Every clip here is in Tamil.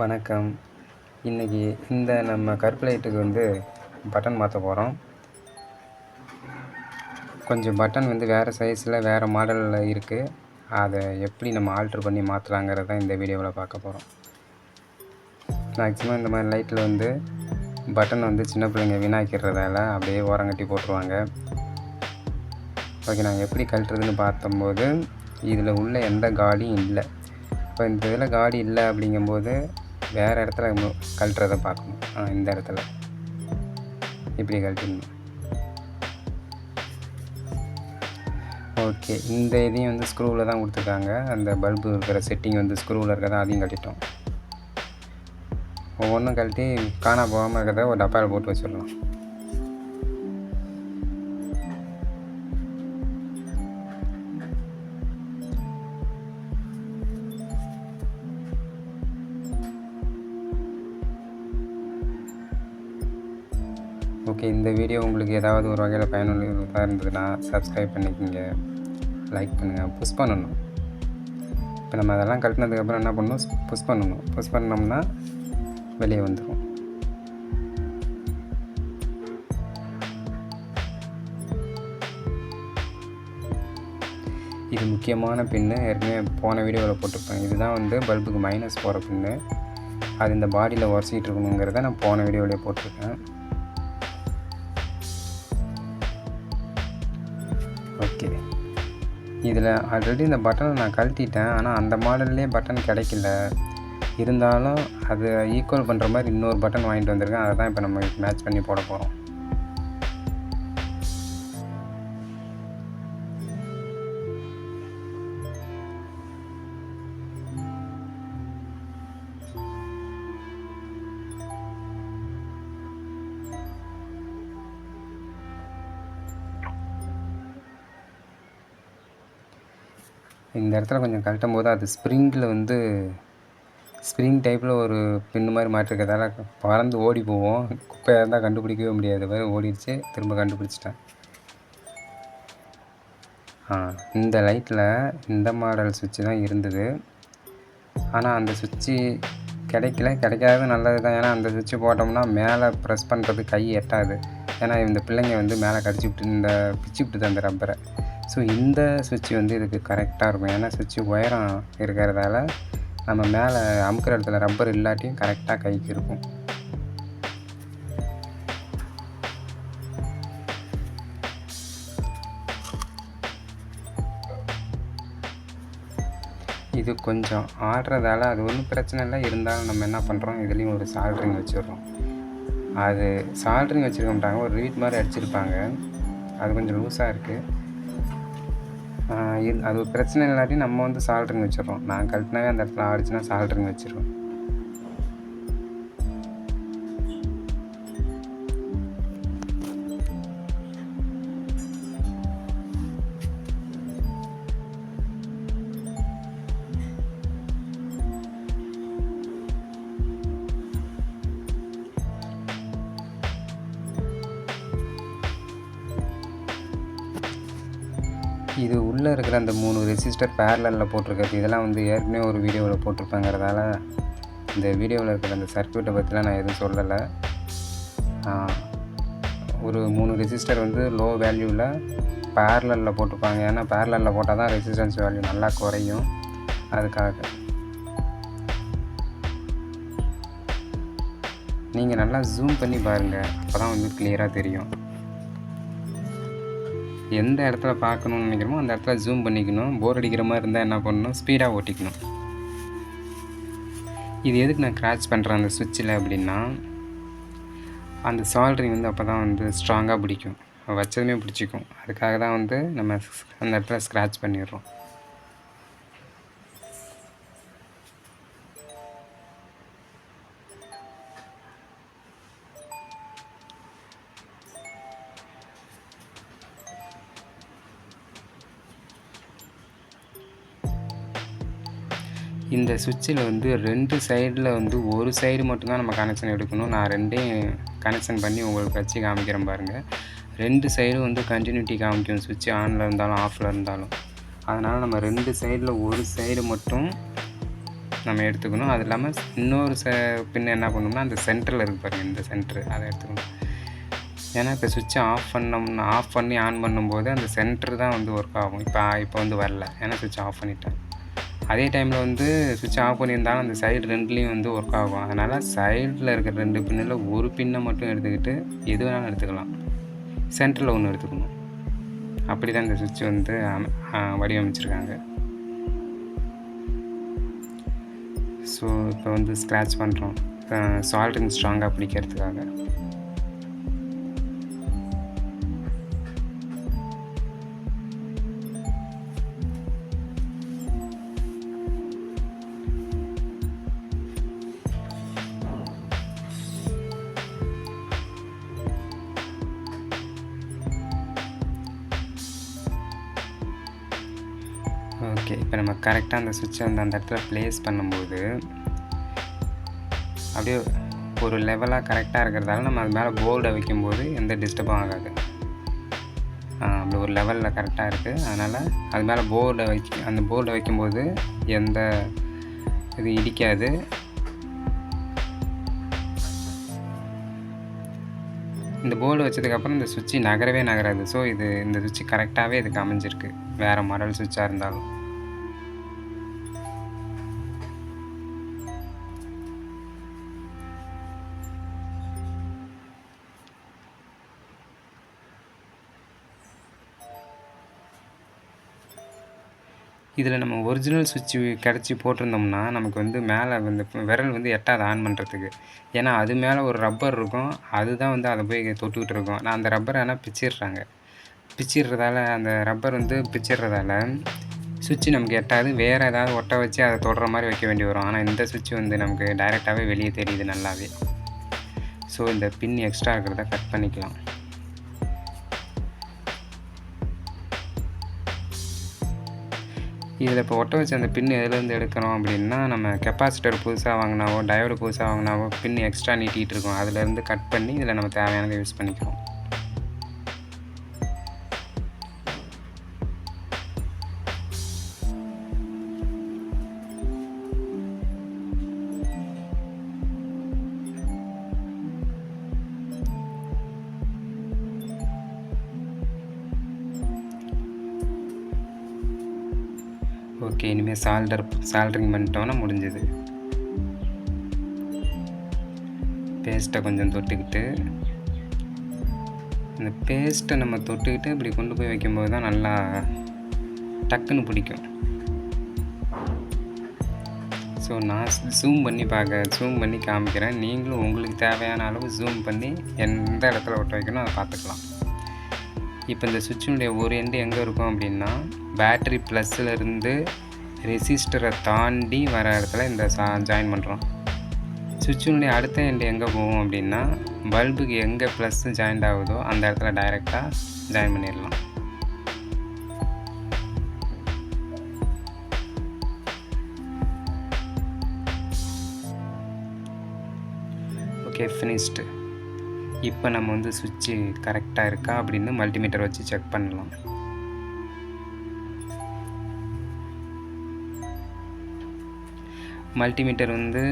வணக்கம். இன்றைக்கி இந்த நம்ம கருப்பு லைட்டுக்கு வந்து பட்டன் மாற்ற போகிறோம் கொஞ்சம் பட்டன் வந்து வேறு சைஸில் வேறு மாடலில் இருக்குது அதை எப்படி நம்ம ஆல்ட்ரு பண்ணி மாற்றலாங்கிறது தான் இந்த வீடியோவில் பார்க்க போகிறோம் மேக்ஸிமம் இந்த மாதிரி லைட்டில் வந்து பட்டன் வந்து சின்ன பிள்ளைங்க வீணாக்கிறதால அப்படியே ஓரங்கட்டி போட்டுருவாங்க. ஓகே நாங்கள் எப்படி கழட்டுறதுன்னு பார்த்தம்போது இதில் உள்ள எந்த காலியும் இல்லை. இப்போ இந்த இதில் காடி இல்லை அப்படிங்கும்போது வேறு இடத்துல மு- கழட்டுறதை பார்க்கணும். இந்த இடத்துல. இப்படி கழட்டிடணும். ஓகே இந்த இதையும் வந்து ஸ்க்ரூவில் தான் கொடுத்துருக்காங்க. அந்த பல்பு இருக்கிற செட்டிங் வந்து ஸ்க்ரூவில் இருக்கிறதா அதையும் கட்டிட்டோம் ஒவ்வொன்றும் கழட்டி காணா போகாமல் இருக்கிறத ஒரு டப்பாவில் போட்டு வச்சிடலாம். ஓகே இந்த வீடியோ உங்களுக்கு ஏதாவது ஒரு வகையில் பயனுள்ளதாக இருந்ததுன்னா சப்ஸ்கிரைப் பண்ணிக்கோங்க. லைக் பண்ணுங்கள் புஷ் பண்ணணும். இப்போ நம்ம அதெல்லாம் கழட்டினதுக்கப்புறம் என்ன பண்ணணும்? புஷ் பண்ணணும். புஷ் பண்ணோம்னா வெளியே வந்துடும் இது முக்கியமான பின்னு ஏற்கனவே போன வீடியோவில் போட்டிருப்பேன். இதுதான் வந்து பல்புக்கு மைனஸ் போகிற பின்னு அது இந்த பாடியில் உரசிக்கிட்டு இருக்கணுங்கிறத நான் போன வீடியோவிலே போட்டிருக்கேன். ஓகே இதில் ஆல்ரெடி இந்த பட்டனை நான் கழட்டிட்டேன். ஆனால் அந்த மாடல்லே பட்டன் கிடைக்கல. இருந்தாலும் அது ஈக்குவல் பண்ணுற மாதிரி இன்னொரு பட்டன் வாங்கிட்டு வந்திருக்கேன். அதை தான் இப்போ நம்ம மேட்ச் பண்ணி போட போகிறோம் இந்த இடத்துல கொஞ்சம் கழட்டும் போது அது ஸ்ப்ரிங்கில் வந்து ஸ்ப்ரிங் டைப்பில் ஒரு பின்னு மாதிரி மாட்டிருக்கிறதால பறந்து ஓடி போவோம். குப்பையாக இருந்தால் கண்டுபிடிக்கவே முடியாது. வேறு ஓடிடுச்சு. திரும்ப கண்டுபிடிச்சிட்டேன். ஆ இந்த லைட்டில் இந்த மாடல் சுவிட்சு தான் இருந்தது. ஆனால் அந்த சுவிட்சு கிடைக்கல. கிடைக்காதது நல்லது தான். ஏன்னா அந்த சுவிட்சு போட்டோம்னா மேலே ப்ரெஸ் பண்ணுறது கை எட்டாது. ஏன்னா இந்த பிள்ளைங்க வந்து மேலே கடிச்சு விட்டு இந்த பிச்சு விட்டுது அந்த ரப்பரை ஸோ இந்த சுவிட்சு வந்து இதுக்கு கரெக்டாக இருக்கும். ஏன்னா சுவிட்சு உயரம் இருக்கிறதால நம்ம மேலே அமுக்கிற இடத்துல ரப்பர் இல்லாட்டியும் கரெக்டாக கைக்கு இருக்கும். இது கொஞ்சம் ஆடுறதால அது ஒன்றும் பிரச்சனை இல்லை. இருந்தாலும் நம்ம என்ன பண்ணுறோம் இதுலேயும் ஒரு சால்ட்ரிங் வச்சிடுறோம். அது சால்ட்ரிங் வச்சுருக்க மாட்டாங்க ஒரு ரீட் மாதிரி அடிச்சிருப்பாங்க. அது கொஞ்சம் லூஸாக இருக்குது அது ஒரு பிரச்சனை இல்லாட்டி நம்ம வந்து சால்ட்ரிங் வச்சிடறோம். நான் கழட்டினாவே அந்த இடத்துல ஆடிச்சுன்னா சால்ட்ரிங் வச்சிடுறோம் இது உள்ளே இருக்கிற அந்த மூணு ரெசிஸ்டர் பேரலில் போட்டிருக்கிறது இதெல்லாம் வந்து ஏற்கனவே ஒரு வீடியோவில் போட்டிருப்பேங்கிறதால இந்த வீடியோவில் இருக்கிற அந்த சர்க்யூட்டை பற்றிலாம் நான் எதுவும் சொல்லலை. ஒரு மூணு ரெசிஸ்டர் வந்து லோ வேல்யூவில் பேரலில் போட்டிருப்பாங்க. ஏன்னா பேரலில் போட்டால் தான் ரெசிஸ்டன்ஸ் வேல்யூ நல்லா குறையும். அதுக்காக. நீங்கள் நல்லா ஜூம் பண்ணி பாருங்கள் அப்போ தான் வந்து கிளியராக தெரியும். எந்த இடத்துல பார்க்கணும்னு நினைக்கிறோமோ அந்த இடத்துல ஜூம் பண்ணிக்கணும். போர் அடிக்கிற மாதிரி இருந்தால் என்ன பண்ணணும்? ஸ்பீடாக ஓட்டிக்கணும். இது எதுக்கு நான் கிராச் பண்ணுறேன் அந்த சுவிட்சில் அப்படின்னா அந்த சால்ட்ரிங் வந்து அப்போ தான் வந்து ஸ்ட்ராங்காக பிடிக்கும். வச்சதுமே பிடிச்சிக்கும். அதுக்காக தான் வந்து நம்ம அந்த இடத்துல ஸ்க்ராட்ச் பண்ணிடுறோம். இந்த சுவிட்சில் வந்து ரெண்டு சைடில் வந்து ஒரு சைடு மட்டும்தான் நம்ம கனெக்ஷன் எடுக்கணும். நான் ரெண்டையும் கனெக்ஷன் பண்ணி உங்களுக்கு வச்சு காமிக்கிறேன் பாருங்கள் ரெண்டு சைடும் வந்து கண்டினியூட்டி காமிக்கும். சுவிட்ச் ஆனில் இருந்தாலும் ஆஃபில் இருந்தாலும். அதனால் நம்ம ரெண்டு சைடில் ஒரு சைடு மட்டும் நம்ம எடுத்துக்கணும். அது இல்லாமல் இன்னொரு ச பின் என்ன பண்ணணும்னா அந்த சென்டரில் இருக்கு பாருங்கள் இந்த சென்டரு அதை எடுத்துக்கணும். ஏன்னா இப்போ சுவிட்சை ஆஃப் பண்ணோம்னா ஆஃப் பண்ணி ஆன் பண்ணும்போது அந்த சென்டர் தான் வந்து ஒர்க் ஆகும். இப்போ இப்போ வந்து வரல. ஏன்னா சுவிட்ச் ஆஃப் பண்ணிட்டேன். அதே டைமில் வந்து சுவிட்ச் ஆஃப் பண்ணியிருந்தாலும் அந்த சைடு ரெண்டுலேயும் வந்து ஒர்க் ஆகும். அதனால் சைடில் இருக்கிற ரெண்டு பின்னில் ஒரு பின்னை மட்டும் எடுத்துக்கிட்டு எது வேணாலும் எடுத்துக்கலாம். சென்டரில் ஒன்று எடுத்துக்கணும். அப்படி தான் இந்த சுவிட்ச் வந்து வடிவமைச்சிருக்காங்க. ஸோ இப்போ வந்து ஸ்க்ராட்ச் பண்ணுறோம் சால்ட்ரிங் ஸ்ட்ராங்காக பிடிக்கிறதுக்காக. இப்போ நம்ம கரெக்டாக அந்த சுவிட்சை வந்து அந்த இடத்துல ப்ளேஸ் பண்ணும்போது அப்படியே ஒரு லெவலாக கரெக்டாக இருக்கிறதால நம்ம அது மேலே போர்டை வைக்கும்போது எந்த டிஸ்டர்பும் ஆகாது. அப்படி ஒரு லெவலில் கரெக்டாக இருக்குது அதனால் அது மேலே போர்டை வைக்க அந்த போர்டை வைக்கும்போது எந்த இது இடிக்காது. இந்த போர்டு வச்சதுக்கப்புறம் இந்த சுவிட்சு நகரவே நகராது. ஸோ இது இந்த சுவிட்சு கரெக்டாகவே இதுக்கு அமைஞ்சிருக்கு. வேறு மாடல் சுவிட்சாக இருந்தாலும். இதில் நம்ம ஒரிஜினல் சுவிட்சு கிடச்சி போட்டிருந்தோம்னா நமக்கு வந்து மேலே வந்து விரல் வந்து எட்டாது ஆன் பண்ணுறதுக்கு ஏன்னா அது மேலே ஒரு ரப்பர் இருக்கும். அதுதான் வந்து அதை போய் தொட்டுக்கிட்டு இருக்கும். நான் அந்த ரப்பரை ஆனால் பிச்சிடுறாங்க. பிச்சிடுறதால அந்த ரப்பர் வந்து பிச்சிடுறதால சுவிட்சு நமக்கு எட்டாது. வேறு ஏதாவது ஒட்ட வச்சு அதை தொடுற மாதிரி வைக்க வேண்டி வரும். ஆனால் இந்த சுவிட்சு வந்து நமக்கு டைரெக்டாகவே வெளியே தெரியுது நல்லாவே. ஸோ இந்த பின் எக்ஸ்ட்ரா இருக்கிறத கட் பண்ணிக்கலாம். இதில் இப்போ ஒட்ட வச்ச அந்த பின் எதுலேருந்து எடுக்கிறோம் அப்படின்னா நம்ம கெப்பாசிட்டர் புதுசாக வாங்கினாவோ டயோடு புதுசாக வாங்கினாவோ பின் எக்ஸ்ட்ரா நீட்டிகிட்டு இருக்கோம். அதுலேருந்து கட் பண்ணி இதில் நம்ம தேவையானதை யூஸ் பண்ணிக்கிறோம் ஓகே இனிமேல் சால்டர் சால்ட்ரிங் பண்ணிட்டோன்னா முடிஞ்சது. பேஸ்ட்டை கொஞ்சம் தொட்டுக்கிட்டு இந்த பேஸ்ட்டை நம்ம தொட்டுக்கிட்டு இப்படி கொண்டு போய் வைக்கும்போது தான் நல்லா டக்குன்னு பிடிக்கும். ஸோ நான் ஜூம் பண்ணி பார்க்க ஜூம் பண்ணி காமிக்கிறேன். நீங்களும் உங்களுக்கு தேவையான அளவு ஜூம் பண்ணி எந்த இடத்துல ஒட்ட வைக்கணும் அதை பார்த்துக்கலாம். இப்போ இந்த சுவிட்சினுடைய ஒரு எண்டு எங்கே இருக்கும் அப்படின்னா பேட்டரி ப்ளஸ்ஸிலிருந்து ரெசிஸ்டரை தாண்டி வர இடத்துல இந்த சா ஜாயின் பண்ணுறோம் சுவிட்சினுடைய அடுத்த எண்டு எங்கே போகும் அப்படின்னா பல்புக்கு எங்கே ப்ளஸ் ஜாயிண்ட் ஆகுதோ அந்த இடத்துல டைரெக்டாக ஜாயின் பண்ணிடலாம். ஓகே ஃபினிஷ்டு இப்போ நம்ம வந்து சுவிட்சு கரெக்டாக இருக்கா அப்படின்னு மல்டிமீட்டர் வச்சு செக் பண்ணலாம். மல்டிமீட்டர் வந்து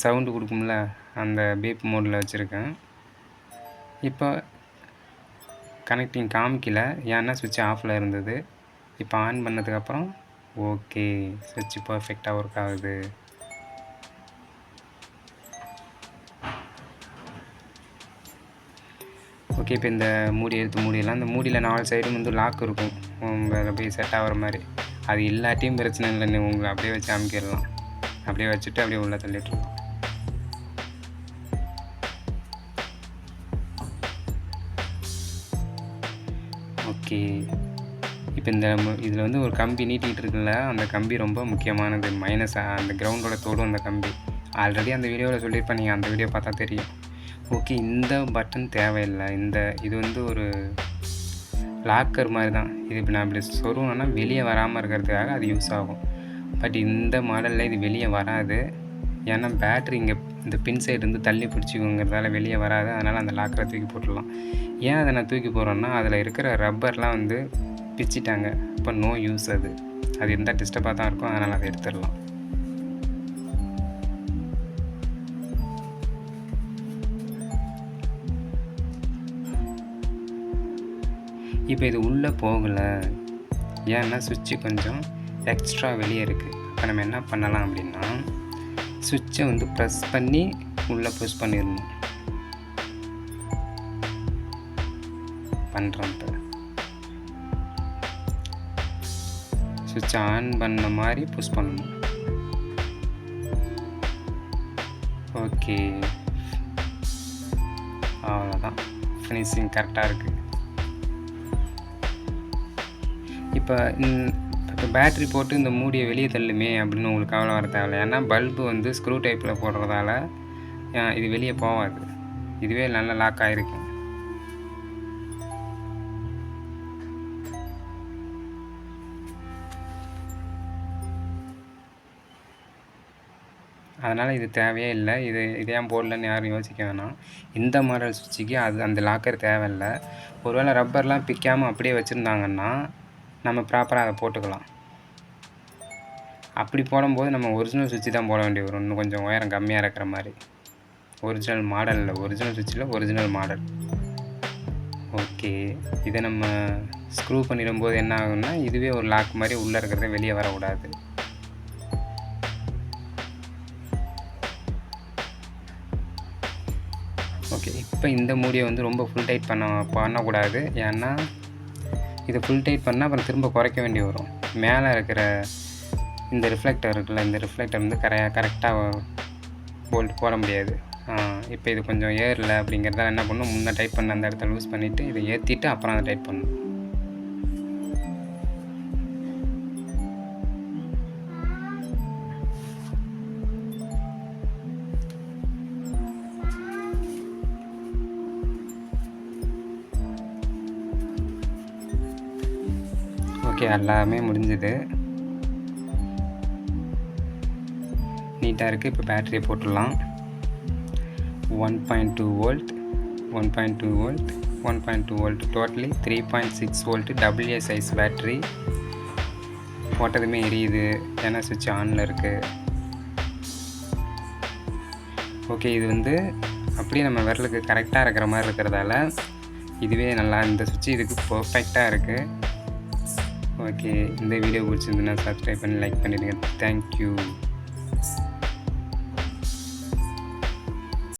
சவுண்டு கொடுக்கும்ல அந்த பீப் மோடில் வச்சுருக்கேன். இப்போ கனெக்டிங் காமிக்கல ஏன்னா சுவிட்ச் ஆஃபில் இருந்தது. இப்போ ஆன் பண்ணதுக்கப்புறம் ஓகே சுவிட்ச் பர்ஃபெக்டாக ஒர்க் ஆகுது. ஓகே இப்போ இந்த மூடி எடுத்து மூடிடலாம். இந்த மூடியில் நாலு சைடும் வந்து லாக் இருக்கும். அதில் போய் செட் ஆகிற மாதிரி. அது இல்லாட்டியும் பிரச்சனை இல்லை நீ உங்களை அப்படியே வச்சு அமுக்கிடலாம். அப்படியே வச்சுட்டு அப்படியே உள்ளே தள்ளிட்டுருக்கோம் ஓகே. இப்போ இந்த இதில் வந்து ஒரு கம்பி நீட்டிகிட்டு இருக்குல்ல அந்த கம்பி ரொம்ப முக்கியமானது. மைனஸ் அந்த கிரவுண்டோட தோடும் அந்த கம்பி. ஆல்ரெடி அந்த வீடியோவில் சொல்லியிருப்பேன் நீங்கள் அந்த வீடியோ பார்த்தா தெரியும். ஓகே இந்த பட்டன் தேவையில்லை. இந்த இது வந்து ஒரு லாக்கர் மாதிரி தான் இது இப்போ நான் இப்படி சொருகணும்னா வெளியே வராமல் இருக்கிறதுக்காக அது யூஸ் ஆகும். பட் இந்த மாடலில் இது வெளியே வராது. ஏன்னா பேட்ரி இங்கே இந்த பின் சைடு இருந்து தள்ளி பிடிச்சிக்கோங்கிறதால வெளியே வராது. அதனால் அந்த லாக்கரை தூக்கி போட்டுடலாம். ஏன் அதை நான் தூக்கி போகிறோன்னா அதில் இருக்கிற ரப்பர்லாம் வந்து பிச்சிட்டாங்க. இப்போ நோ யூஸ் அது. அது இருந்தால் டிஸ்டர்பாக தான் இருக்கும். அதனால் அதை எடுத்துடலாம். இப்போ இது உள்ளே போகலை. ஏன்னா சுவிட்சு கொஞ்சம் எக்ஸ்ட்ரா வெளியே இருக்குது இப்போ நம்ம என்ன பண்ணலாம் அப்படின்னா சுவிட்சை வந்து ப்ரெஸ் பண்ணி உள்ளே புஷ் பண்ணிடணும். பண்ணுறோம் இப்போ. ஆன் பண்ண மாதிரி புஷ் பண்ணணும். ஓகே. அவ்வளோதான். ஃபினிஷிங் கரெக்டாக இருக்குது இப்போ இப்போ பேட்ரி போட்டு இந்த மூடியை வெளியே தள்ளுமே அப்படின்னு உங்களுக்கு கவலை வர தேவையில்ல. ஏன்னா பல்பு வந்து ஸ்க்ரூ டைப்பில் போடுறதால இது வெளியே போகாது. இதுவே நல்ல லாக் ஆகிருக்கு அதனால் இது தேவையே இல்லை. இது இது ஏன் போடலன்னு யாரும் யோசிக்க வேணாம். இந்த மாடல் சுவிட்சுக்கு அது அந்த லாக்கர் தேவையில்லை. ஒருவேளை ரப்பர்லாம் பிக்காமல் அப்படியே வச்சுருந்தாங்கன்னா நம்ம ப்ராப்பராக அதை போட்டுக்கலாம். அப்படி போடும்போது நம்ம ஒரிஜினல் சுவிட்சு தான் போட வேண்டிய வரும். இன்னும் கொஞ்சம் உயரம் கம்மியாக இருக்கிற மாதிரி. ஒரிஜினல் மாடல் இல்லை. ஒரிஜினல் சுவிட்சில் ஒரிஜினல் மாடல் ஓகே இதை நம்ம ஸ்க்ரூ பண்ணிடும்போது என்ன ஆகும்னா இதுவே ஒரு லாக் மாதிரி உள்ளே இருக்கிறத வெளியே வரக்கூடாது. ஓகே இப்போ இந்த மூடியை வந்து ரொம்ப ஃபுல் டைட் பண்ண பண்ணக்கூடாது. ஏன்னா இதை ஃபுல் டைட் பண்ணால் அப்புறம் திரும்ப குறைக்க வேண்டி வரும். மேலே இருக்கிற இந்த ரிஃப்ளெக்டர் இருக்குல்ல இந்த ரிஃப்ளெக்டர் வந்து கரையாக கரெக்டாக போல்ட் போட முடியாது. இப்போ இது கொஞ்சம் ஏறல அப்படிங்கிறதால என்ன பண்ணணும் முன்னே டைப் பண்ண அந்த இடத்த லூஸ் பண்ணிவிட்டு இதை ஏற்றிட்டு அப்புறம் அதை டைப் பண்ணணும். ஓகே எல்லாமே முடிஞ்சுது. நீட்டாக இருக்குது இப்போ பேட்டரியை போட்டுடலாம். One point two volt one point two volt one point two volt totally three point six volt W size battery போட்டதுமே எரியுது ஏன்னா சுவிட்ச் ஆனில் இருக்குது ஓகே இது வந்து அப்படியே நம்ம விரலுக்கு கரெக்டாக இருக்கிற மாதிரி இருக்கிறதால இதுவே நல்லா இந்த சுவிட்ச் இதுக்கு பர்ஃபெக்டாக இருக்குது ஓகே இந்த வீடியோ பிடிச்சிருந்துன்னா சப்ஸ்கிரைப் பண்ணி லைக் பண்ணிடுங்க. Thank you